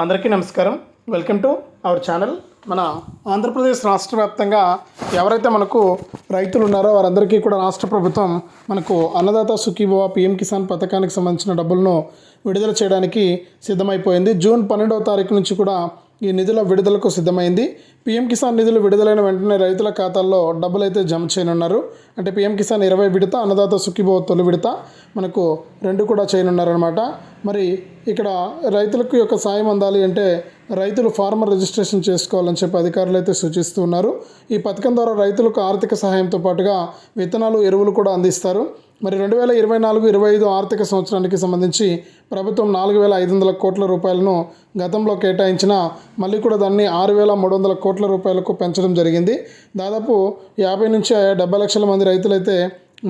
అందరికీ నమస్కారం. Welcome to our channel మన ఆంధ్రప్రదేశ్ రాష్ట్ర వ్యాప్తంగా ఎవరైతే మనకు రైతులు ఉన్నారో వారందరికీ కూడా రాష్ట్ర ప్రభుత్వం మనకు అన్నదాత సుఖీభవ పిఎం కిసాన్ పథకానికి సంబంధించిన డబ్బులను విడుదల చేయడానికి సిద్ధమైపోయింది. జూన్ పన్నెండవ తారీఖు నుంచి కూడా ఈ నిధుల విడుదలకు సిద్ధమైంది. పీఎం కిసాన్ నిధులు విడుదలైన వెంటనే రైతుల ఖాతాల్లో డబ్బులు అయితే జమ చేయనున్నారు. అంటే పీఎం కిసాన్ ఇరవై విడత అన్నదాత సుఖీభవ తొలి విడత మనకు రెండు కూడా చేయనున్నారనమాట మరి ఇక్కడ రైతులకు యొక్క సాయం అందాలి అంటే రైతులు ఫార్మర్ రిజిస్ట్రేషన్ చేసుకోవాలని చెప్పి అధికారులు అయితే సూచిస్తూ ఉన్నారు. ఈ పథకం ద్వారా రైతులకు ఆర్థిక సహాయంతో పాటుగా విత్తనాలు ఎరువులు కూడా అందిస్తారు. మరి రెండు వేల ఇరవై నాలుగు ఇరవై ఐదు ఆర్థిక సంవత్సరానికి సంబంధించి ప్రభుత్వం నాలుగు వేల ఐదు వందల కోట్ల రూపాయలను గతంలో కేటాయించిన మళ్ళీ కూడా దాన్ని ఆరు వేల మూడు వందల కోట్ల రూపాయలకు పెంచడం జరిగింది. దాదాపు యాభై నుంచి డెబ్బై లక్షల మంది రైతులైతే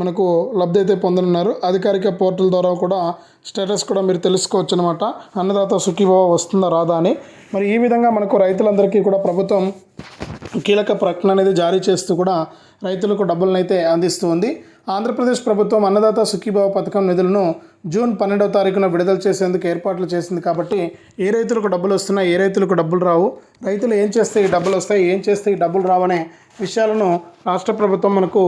మనకు లబ్ధి అయితే పొందనున్నారు. అధికారిక పోర్టల్ ద్వారా కూడా స్టేటస్ కూడా మీరు తెలుసుకోవచ్చు అనమాట అన్నదాత సుఖీభావ వస్తుందా రాదా అని. మరి ఈ విధంగా మనకు రైతులందరికీ కూడా ప్రభుత్వం కీలక ప్రకటన అనేది జారీ చేస్తూ కూడా రైతులకు డబ్బులను అయితే అందిస్తూ ఉంది. ఆంధ్రప్రదేశ్ ప్రభుత్వం అన్నదాత సుఖీభావ పథకం నిధులను జూన్ పన్నెండవ తారీఖున విడుదల చేసేందుకు ఏర్పాట్లు చేసింది కాబట్టి ఏ రైతులకు డబ్బులు వస్తున్నాయి ఏ రైతులకు డబ్బులు రావు రైతులు ఏం చేస్తే ఈ డబ్బులు వస్తాయి ఏం చేస్తే ఈ డబ్బులు రావనే విషయాలను రాష్ట్ర ప్రభుత్వం మనకు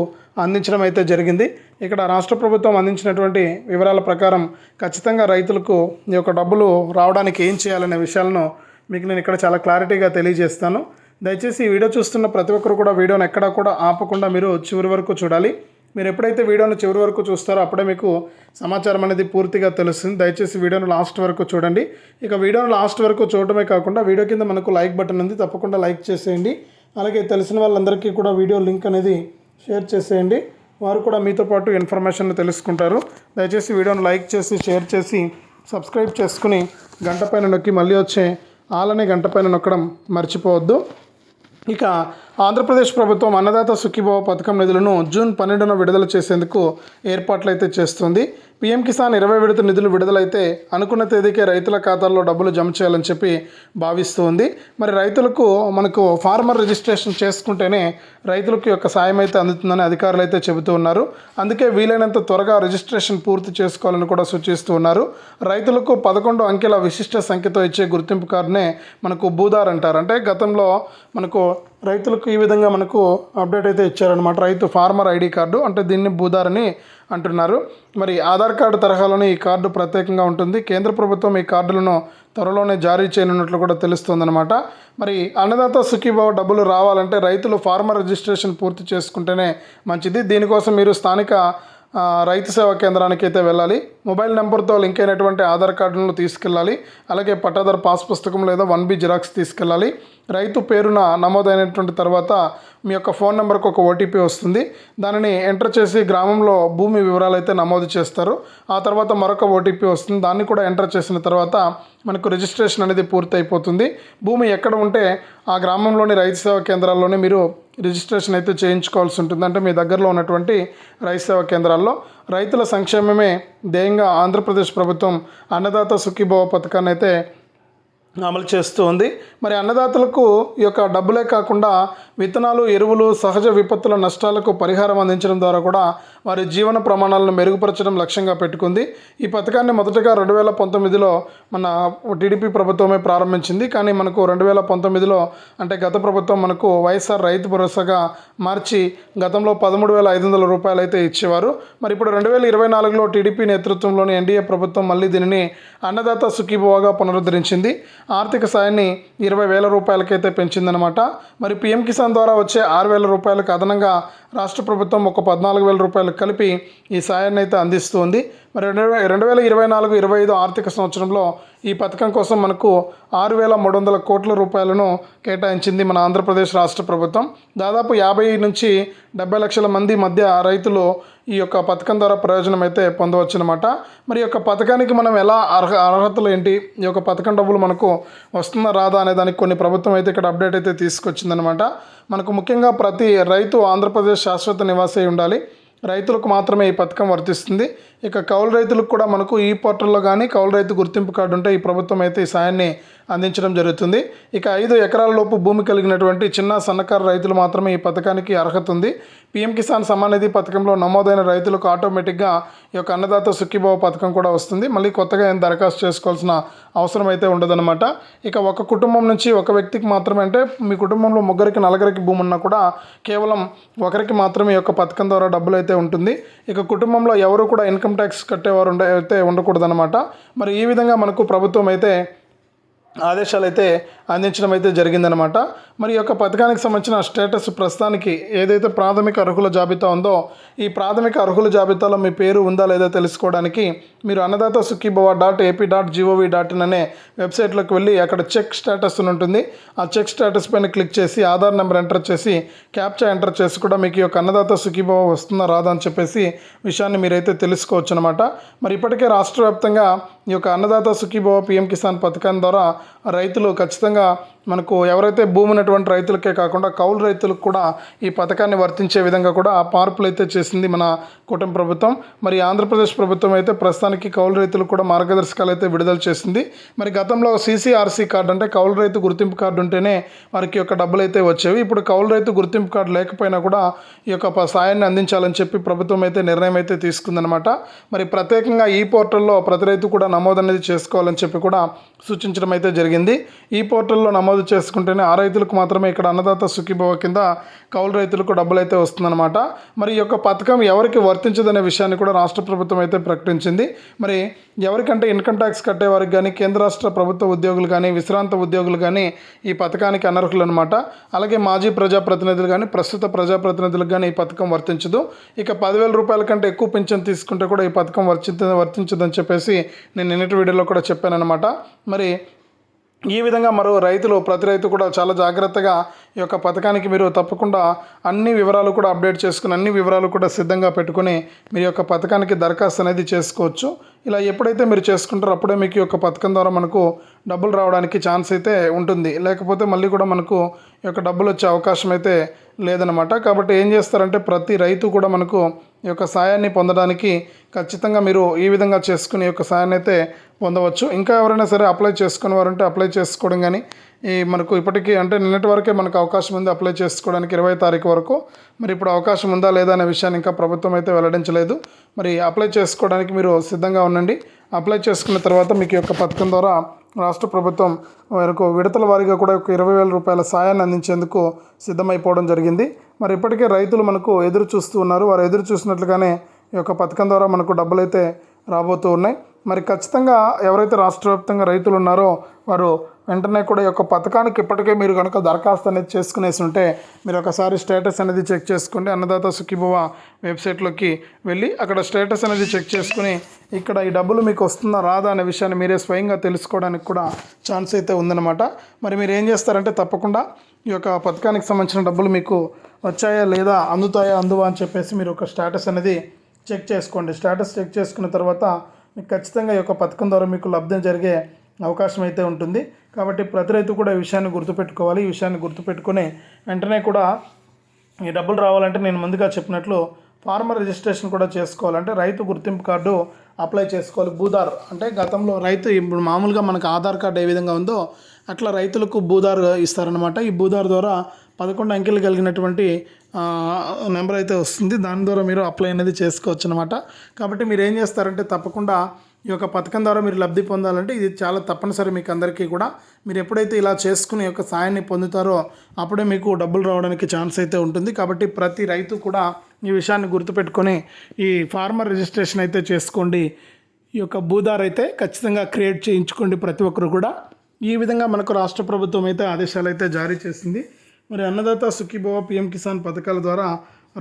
అందించడం అయితే జరిగింది. ఇక్కడ రాష్ట్ర ప్రభుత్వం అందించినటువంటి వివరాల ప్రకారం ఖచ్చితంగా రైతులకు ఈ యొక్క డబ్బులు రావడానికి ఏం చేయాలనే విషయాలను మీకు నేను ఇక్కడ చాలా క్లారిటీగా తెలియజేస్తాను. దయచేసి ఈ వీడియో చూస్తున్న ప్రతి ఒక్కరు కూడా వీడియోని ఎక్కడా కూడా ఆపకుండా మీరు చివరి వరకు చూడాలి. మీరు ఎప్పుడైతే వీడియోను చివరి వరకు చూస్తారో అప్పుడే మీకు సమాచారం అనేది పూర్తిగా తెలుస్తుంది. దయచేసి వీడియోను లాస్ట్ వరకు చూడండి. ఇక వీడియోను లాస్ట్ వరకు చూడటమే కాకుండా వీడియో కింద మనకు లైక్ బటన్ ఉంది. తప్పకుండా లైక్ చేసేయండి. అలాగే తెలిసిన వాళ్ళందరికీ కూడా వీడియో లింక్ అనేది షేర్ చేసేయండి. వారు కూడా మీతో పాటు ఇన్ఫర్మేషన్ తెలుసుకుంటారు. దయచేసి వీడియోను లైక్ చేసి షేర్ చేసి సబ్స్క్రైబ్ చేసుకుని గంట పైన నొక్కి మళ్ళీ వచ్చే ఆలనే గంట పైన నొక్కడం మర్చిపోవద్దు. ఇక ఆంధ్రప్రదేశ్ ప్రభుత్వం అన్నదాత సుఖీభావ పథకం నిధులను జూన్ పన్నెండున విడుదల చేసేందుకు ఏర్పాట్లు అయితే చేస్తుంది. పీఎం కిసాన్ ఇరవై విడత నిధులు విడుదలైతే అనుకున్న తేదీకే రైతుల ఖాతాల్లో డబ్బులు జమ చేయాలని చెప్పి భావిస్తూ ఉంది. మరి రైతులకు మనకు ఫార్మర్ రిజిస్ట్రేషన్ చేసుకుంటేనే రైతులకు యొక్క సాయం అయితే అందుతుందని అధికారులు అయితే చెబుతూ ఉన్నారు. అందుకే వీలైనంత త్వరగా రిజిస్ట్రేషన్ పూర్తి చేసుకోవాలని కూడా సూచిస్తూ ఉన్నారు. రైతులకు పదకొండు అంకెల విశిష్ట సంఖ్యతో ఇచ్చే గుర్తింపు కార్డునే మనకు భూదార్ అంటారు. అంటే గతంలో మనకు రైతులకు ఈ విధంగా మనకు అప్డేట్ అయితే ఇచ్చారనమాట రైతు ఫార్మర్ ఐడి కార్డు అంటే దీన్ని బూదార్ అని అంటున్నారు. మరి ఆధార్ కార్డు తరహాలోనే ఈ కార్డు ప్రత్యేకంగా ఉంటుంది. కేంద్ర ప్రభుత్వం ఈ కార్డులను త్వరలోనే జారీ చేయనున్నట్లు కూడా తెలుస్తుందన్నమాట. మరి అన్నదాత సుఖీభావ డబ్బులు రావాలంటే రైతులు ఫార్మర్ రిజిస్ట్రేషన్ పూర్తి చేసుకుంటేనే మంచిది. దీనికోసం మీరు స్థానిక రైతు సేవా కేంద్రానికి అయితే వెళ్ళాలి. మొబైల్ నెంబర్తో లింక్ అయినటువంటి ఆధార్ కార్డులను తీసుకెళ్ళాలి. అలాగే పట్టాదారు పాస్ పుస్తకం లేదా వన్ బి జిరాక్స్ తీసుకెళ్ళాలి. రైతు పేరున నమోదైనటువంటి తర్వాత మీ యొక్క ఫోన్ నెంబర్కి ఒక ఓటీపీ వస్తుంది. దానిని ఎంటర్ చేసి గ్రామంలో భూమి వివరాలు అయితే నమోదు చేస్తారు. ఆ తర్వాత మరొక ఓటీపీ వస్తుంది. దాన్ని కూడా ఎంటర్ చేసిన తర్వాత మనకు రిజిస్ట్రేషన్ అనేది పూర్తయిపోతుంది. భూమి ఎక్కడ ఉంటే ఆ గ్రామంలోని రైతు సేవా కేంద్రాల్లోనే మీరు రిజిస్ట్రేషన్ అయితే చేయించుకోవాల్సి ఉంటుంది. అంటే మీ దగ్గరలో ఉన్నటువంటి రైతు సేవా కేంద్రాల్లో రైతుల సంక్షేమమే ధ్యేయంగా ఆంధ్రప్రదేశ్ ప్రభుత్వం అన్నదాత సుఖీభవ పథకాన్ని అయితే అమలు చేస్తూ ఉంది. మరి అన్నదాతలకు ఈ యొక్క డబ్బులే కాకుండా విత్తనాలు ఎరువులు సహజ విపత్తుల నష్టాలకు పరిహారం అందించడం ద్వారా కూడా వారి జీవన ప్రమాణాలను మెరుగుపరచడం లక్ష్యంగా పెట్టుకుంది. ఈ పథకాన్ని మొదటగా రెండు వేల పంతొమ్మిదిలో మన టీడీపీ ప్రభుత్వమే ప్రారంభించింది. కానీ మనకు రెండు వేల పంతొమ్మిదిలో అంటే గత ప్రభుత్వం మనకు వైఎస్ఆర్ రైతు భరోసాగా మార్చి గతంలో పదమూడు వేల ఐదు వందల రూపాయలు అయితే ఇచ్చేవారు. మరి ఇప్పుడు రెండు వేల ఇరవై నాలుగులో టీడీపీ నేతృత్వంలోని ఎన్డీఏ ప్రభుత్వం మళ్ళీ దీనిని అన్నదాత సుఖీభోగా పునరుద్ధరించింది. ఆర్థిక సాయాన్ని ఇరవై వేల రూపాయలకైతే పెంచిందనమాట మరి పీఎం కిసాన్ ద్వారా వచ్చే ఆరు వేల రూపాయలకు అదనంగా రాష్ట్ర ప్రభుత్వం ఒక పద్నాలుగు వేల రూపాయలు కలిపి ఈ సాయాన్ని అయితే అందిస్తుంది. మరి రెండు రెండు వేల ఇరవై నాలుగు ఇరవై ఐదు ఆర్థిక సంవత్సరంలో ఈ పథకం కోసం మనకు ఆరు వేల మూడు వందల కోట్ల రూపాయలను కేటాయించింది మన ఆంధ్రప్రదేశ్ రాష్ట్ర ప్రభుత్వం. దాదాపు యాభై నుంచి డెబ్బై లక్షల మంది మధ్య రైతులు ఈ యొక్క పథకం ద్వారా ప్రయోజనం అయితే పొందవచ్చు అనమాట మరి ఈ యొక్క పథకానికి మనం ఎలా అర్హ అర్హతలు ఏంటి? ఈ యొక్క పథకం డబ్బులు మనకు వస్తుందా రాదా అనే దానికి కొన్ని ప్రభుత్వం అయితే ఇక్కడ అప్డేట్ అయితే తీసుకొచ్చిందనమాట మనకు ముఖ్యంగా ప్రతి రైతు ఆంధ్రప్రదేశ్ శాశ్వత నివాసి ఉండాలి. రైతులకు మాత్రమే ఈ పథకం వర్తిస్తుంది. ఇక కౌలు రైతులకు కూడా మనకు ఈ పోర్టల్లో కానీ కౌలు రైతు గుర్తింపు కార్డు ఉంటే ఈ ప్రభుత్వం అయితే ఈ సాయాన్ని అందించడం జరుగుతుంది. ఇక ఐదు ఎకరాల లోపు భూమి కలిగినటువంటి చిన్న సన్నకారు రైతులు మాత్రమే ఈ పథకానికి అర్హత ఉంది. పీఎం కిసాన్ సమ్మాన్ నిధి పథకంలో నమోదైన రైతులకు ఆటోమేటిక్గా ఈ యొక్క అన్నదాత సుఖీభావ పథకం కూడా వస్తుంది. మళ్ళీ కొత్తగా ఏం దరఖాస్తు చేసుకోవాల్సిన అవసరం అయితే ఉండదన్నమాట. ఇక ఒక కుటుంబం నుంచి ఒక వ్యక్తికి మాత్రమే అంటే మీ కుటుంబంలో ముగ్గురికి నలుగురికి భూమి ఉన్నా కూడా కేవలం ఒకరికి మాత్రమే ఈ యొక్క పథకం ద్వారా డబ్బులు అయితే ఉంటుంది. ఇక కుటుంబంలో ఎవరు కూడా ఇన్కమ్ ట్యాక్స్ కట్టేవారు ఉండే అయితే ఉండకూడదన్నమాట. మరి ఈ విధంగా మనకు ప్రభుత్వం అయితే ఆదేశాలు అయితే అందించడం అయితే జరిగిందనమాట మరి ఈ యొక్క పథకానికి సంబంధించిన స్టేటస్ ప్రస్తుతానికి ఏదైతే ప్రాథమిక అర్హుల జాబితా ఉందో ఈ ప్రాథమిక అర్హుల జాబితాలో మీ పేరు ఉందా లేదా తెలుసుకోవడానికి మీరు Annadata Sukhibhava dot AP dot G O V dot in అనే వెబ్సైట్లోకి వెళ్ళి అక్కడ చెక్ స్టేటస్ అని ఉంటుంది. ఆ చెక్ స్టేటస్ పైన క్లిక్ చేసి ఆధార్ నెంబర్ ఎంటర్ చేసి క్యాప్చా ఎంటర్ చేసి కూడా మీకు ఈ యొక్క అన్నదాత సుఖీభవ వస్తుందా రాదా అని చెప్పేసి విషయాన్ని మీరైతే తెలుసుకోవచ్చు అనమాట మరి ఇప్పటికే రాష్ట్ర వ్యాప్తంగా ఈ యొక్క అన్నదాత సుఖీభవ పిఎం కిసాన్ పథకం ద్వారా రైతులు ఖచ్చితంగా మనకు ఎవరైతే భూమి ఉన్నటువంటి రైతులకే కాకుండా కౌలు రైతులకు కూడా ఈ పథకాన్ని వర్తించే విధంగా కూడా ఆ మార్పులు అయితే చేసింది మన కూటమి ప్రభుత్వం. మరి ఆంధ్రప్రదేశ్ ప్రభుత్వం అయితే ప్రస్తుతానికి కౌలు రైతులకు కూడా మార్గదర్శకాలు అయితే విడుదల చేసింది. మరి గతంలో సీసీఆర్సీ కార్డు అంటే కౌలు రైతు గుర్తింపు కార్డు ఉంటేనే వారికి యొక్క డబ్బులు అయితే వచ్చేవి. ఇప్పుడు కౌలు రైతు గుర్తింపు కార్డు లేకపోయినా కూడా ఈ యొక్క సాయాన్ని అందించాలని చెప్పి ప్రభుత్వం అయితే నిర్ణయం అయితే తీసుకుందనమాట మరి ప్రత్యేకంగా ఈ పోర్టల్లో ప్రతి రైతు కూడా నమోదు అనేది చేసుకోవాలని చెప్పి కూడా సూచించడం అయితే జరిగింది. ఈ పోర్టల్లో నమోదు నమోదు చేసుకుంటేనే ఆ రైతులకు మాత్రమే ఇక్కడ అన్నదాత సుఖీభవ కింద కౌలు రైతులకు డబ్బులు అయితే వస్తుందన్నమాట. మరి ఈ యొక్క పథకం ఎవరికి వర్తించదనే విషయాన్ని కూడా రాష్ట్ర ప్రభుత్వం అయితే ప్రకటించింది. మరి ఎవరికంటే ఇన్కమ్ ట్యాక్స్ కట్టే వారికి కానీ కేంద్ర రాష్ట్ర ప్రభుత్వ ఉద్యోగులు కానీ విశ్రాంత ఉద్యోగులు కానీ ఈ పథకానికి అనర్హులు అనమాట అలాగే మాజీ ప్రజాప్రతినిధులు కానీ ప్రస్తుత ప్రజాప్రతినిధులకు కానీ ఈ పథకం వర్తించదు. ఇక పదివేల రూపాయల కంటే ఎక్కువ పింఛన్ తీసుకుంటే కూడా ఈ పథకం వర్తించ వర్తించదని చెప్పేసి నేను నిన్నటి వీడియోలో కూడా చెప్పానన్నమాట. మరి ఈ విధంగా మరో రైతులు ప్రతి రైతు కూడా చాలా జాగ్రత్తగా ఈ యొక్క పథకానికి మీరు తప్పకుండా అన్ని వివరాలు కూడా అప్డేట్ చేసుకుని అన్ని వివరాలు కూడా సిద్ధంగా పెట్టుకుని మీ యొక్క పథకానికి దరఖాస్తు అనేది చేసుకోవచ్చు. ఇలా ఎప్పుడైతే మీరు చేసుకుంటారో అప్పుడే మీకు ఈ యొక్క పథకం ద్వారా మనకు డబ్బులు రావడానికి ఛాన్స్ అయితే ఉంటుంది. లేకపోతే మళ్ళీ కూడా మనకు ఈ యొక్క డబ్బులు వచ్చే అవకాశం అయితే లేదనమాట కాబట్టి ఏం చేస్తారంటే ప్రతి రైతు కూడా మనకు ఈ యొక్క సాయాన్ని పొందడానికి ఖచ్చితంగా మీరు ఈ విధంగా చేసుకుని యొక్క సాయాన్ని అయితే పొందవచ్చు. ఇంకా ఎవరైనా సరే అప్లై చేసుకునే అప్లై చేసుకోవడం కానీ ఈ మనకు ఇప్పటికీ అంటే నిన్నటి వరకే మనకు అవకాశం ఉంది అప్లై చేసుకోవడానికి ఇరవై తారీఖు వరకు. మరి ఇప్పుడు అవకాశం ఉందా లేదా అనే విషయాన్ని ఇంకా ప్రభుత్వం అయితే వెల్లడించలేదు. మరి అప్లై చేసుకోవడానికి మీరు సిద్ధంగా ఉండండి. అప్లై చేసుకున్న తర్వాత మీకు యొక్క పథకం ద్వారా రాష్ట్ర ప్రభుత్వం మేరకు విడతల వారీగా కూడా ఒక ఇరవై వేల రూపాయల సాయాన్ని అందించేందుకు సిద్ధమైపోవడం జరిగింది. మరి ఇప్పటికే రైతులు మనకు ఎదురు చూస్తూ ఉన్నారు. వారు ఎదురు చూసినట్లుగానే ఈ యొక్క పథకం ద్వారా మనకు డబ్బులు అయితే రాబోతూ ఉన్నాయి. మరి ఖచ్చితంగా ఎవరైతే రాష్ట్ర వ్యాప్తంగా రైతులు ఉన్నారో వారు వెంటనే కూడా ఈ యొక్క పథకానికి ఇప్పటికే మీరు కనుక దరఖాస్తు అనేది చేసుకునేసి ఉంటే మీరు ఒకసారి స్టేటస్ అనేది చెక్ చేసుకోండి. అన్నదాత సుఖీభవ వెబ్సైట్లోకి వెళ్ళి అక్కడ స్టేటస్ అనేది చెక్ చేసుకుని ఇక్కడ ఈ డబ్బులు మీకు వస్తుందా రాదా అనే విషయాన్ని మీరే స్వయంగా తెలుసుకోవడానికి కూడా ఛాన్స్ అయితే ఉందన్నమాట. మరి మీరు ఏం చేస్తారంటే తప్పకుండా ఈ యొక్క పథకానికి సంబంధించిన డబ్బులు మీకు వచ్చాయా లేదా అందుతాయా అందువా అని చెప్పేసి మీరు ఒక స్టేటస్ అనేది చెక్ చేసుకోండి. స్టేటస్ చెక్ చేసుకున్న తర్వాత మీకు ఖచ్చితంగా ఈ యొక్క పథకం ద్వారా మీకు లబ్ధం జరిగే అవకాశం అయితే ఉంటుంది. కాబట్టి ప్రతి రైతు కూడా ఈ విషయాన్ని గుర్తుపెట్టుకోవాలి. ఈ విషయాన్ని గుర్తుపెట్టుకుని వెంటనే కూడా ఈ డబ్బులు రావాలంటే నేను ముందుగా చెప్పినట్లు ఫార్మర్ రిజిస్ట్రేషన్ కూడా చేసుకోవాలంటే రైతు గుర్తింపు కార్డు అప్లై చేసుకోవాలి. భూదార్ అంటే గతంలో రైతు ఇప్పుడు మామూలుగా మనకు ఆధార్ కార్డు ఏ విధంగా ఉందో అట్లా రైతులకు భూదార్ ఇస్తారనమాట ఈ భూదార్ ద్వారా పదకొండు అంకెలు కలిగినటువంటి నెంబర్ అయితే వస్తుంది. దాని ద్వారా మీరు అప్లై అనేది చేసుకోవచ్చు అనమాట కాబట్టి మీరు ఏం చేస్తారంటే తప్పకుండా ఈ యొక్క పథకం ద్వారా మీరు లబ్ధి పొందాలంటే ఇది చాలా తప్పనిసరి మీకు అందరికీ కూడా. మీరు ఎప్పుడైతే ఇలా చేసుకుని ఈ యొక్క సాయాన్ని పొందుతారో అప్పుడే మీకు డబ్బులు రావడానికి ఛాన్స్ అయితే ఉంటుంది. కాబట్టి ప్రతి రైతు కూడా ఈ విషయాన్ని గుర్తుపెట్టుకొని ఈ ఫార్మర్ రిజిస్ట్రేషన్ అయితే చేసుకోండి. ఈ యొక్క భూదార్ అయితే ఖచ్చితంగా క్రియేట్ చేయించుకోండి ప్రతి ఒక్కరు కూడా. ఈ విధంగా మనకు రాష్ట్ర ప్రభుత్వం అయితే ఆదేశాలు అయితే జారీ చేసింది. మరి అన్నదాత సుఖీభవ పిఎం కిసాన్ పథకాల ద్వారా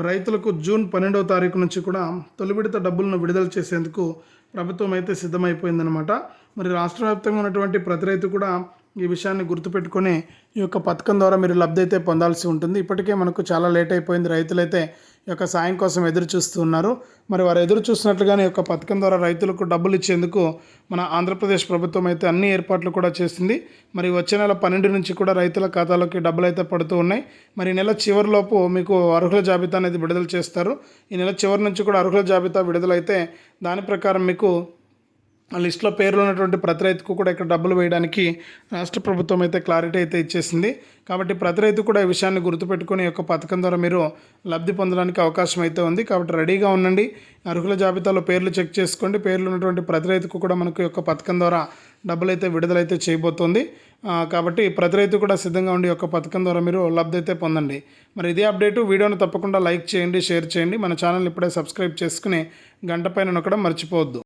రైతులకు జూన్ పన్నెండవ తారీఖు నుంచి కూడా తొలి విడత డబ్బులను విడుదల చేసేందుకు ప్రభుత్వం అయితే సిద్ధమైపోయిందనమాట మరి రాష్ట్ర వ్యాప్తంగా ఉన్నటువంటి ప్రతి రైతు కూడా ఈ విషయాన్ని గుర్తుపెట్టుకుని ఈ యొక్క పథకం ద్వారా మీరు లబ్ధి అయితే పొందాల్సి ఉంటుంది. ఇప్పటికే మనకు చాలా లేట్ అయిపోయింది. రైతులైతే ఈ యొక్క సాయం కోసం ఎదురు చూస్తున్నారు మరి వారు ఎదురు చూసినట్లుగానే ఈ యొక్క పథకం ద్వారా రైతులకు డబ్బులు ఇచ్చేందుకు మన ఆంధ్రప్రదేశ్ ప్రభుత్వం అయితే అన్ని ఏర్పాట్లు కూడా చేసింది. మరి వచ్చే నెల పన్నెండు నుంచి కూడా రైతుల ఖాతాలోకి డబ్బులు అయితే పడుతూ ఉన్నాయి. మరి ఈ నెల చివరిలోపు మీకు అర్హుల జాబితా అనేది విడుదల చేస్తారు. ఈ నెల చివరి నుంచి కూడా అర్హుల జాబితా విడుదలైతే దాని ప్రకారం మీకు లిస్టులో పేర్లు ఉన్నటువంటి ప్రతి రైతుకు కూడా ఇక్కడ డబ్బులు వేయడానికి రాష్ట్ర ప్రభుత్వం అయితే క్లారిటీ అయితే ఇచ్చేసింది. కాబట్టి ప్రతి రైతు కూడా ఈ విషయాన్ని గుర్తుపెట్టుకుని యొక్క పథకం ద్వారా మీరు లబ్ధి పొందడానికి అవకాశం అయితే ఉంది. కాబట్టి రెడీగా ఉండండి. అర్హుల జాబితాలో పేర్లు చెక్ చేసుకోండి. పేర్లు ఉన్నటువంటి ప్రతి రైతుకు కూడా మనకు యొక్క పథకం ద్వారా డబ్బులు అయితే విడుదలైతే చేయబోతోంది. కాబట్టి ప్రతి రైతు కూడా సిద్ధంగా ఉండి యొక్క పథకం ద్వారా మీరు లబ్ధి అయితే పొందండి. మరి ఇదే అప్డేటు. వీడియోను తప్పకుండా లైక్ చేయండి షేర్ చేయండి. మన ఛానల్ ఇప్పుడే సబ్స్క్రైబ్ చేసుకుని గంట పైన నొక్కడం మర్చిపోవద్దు.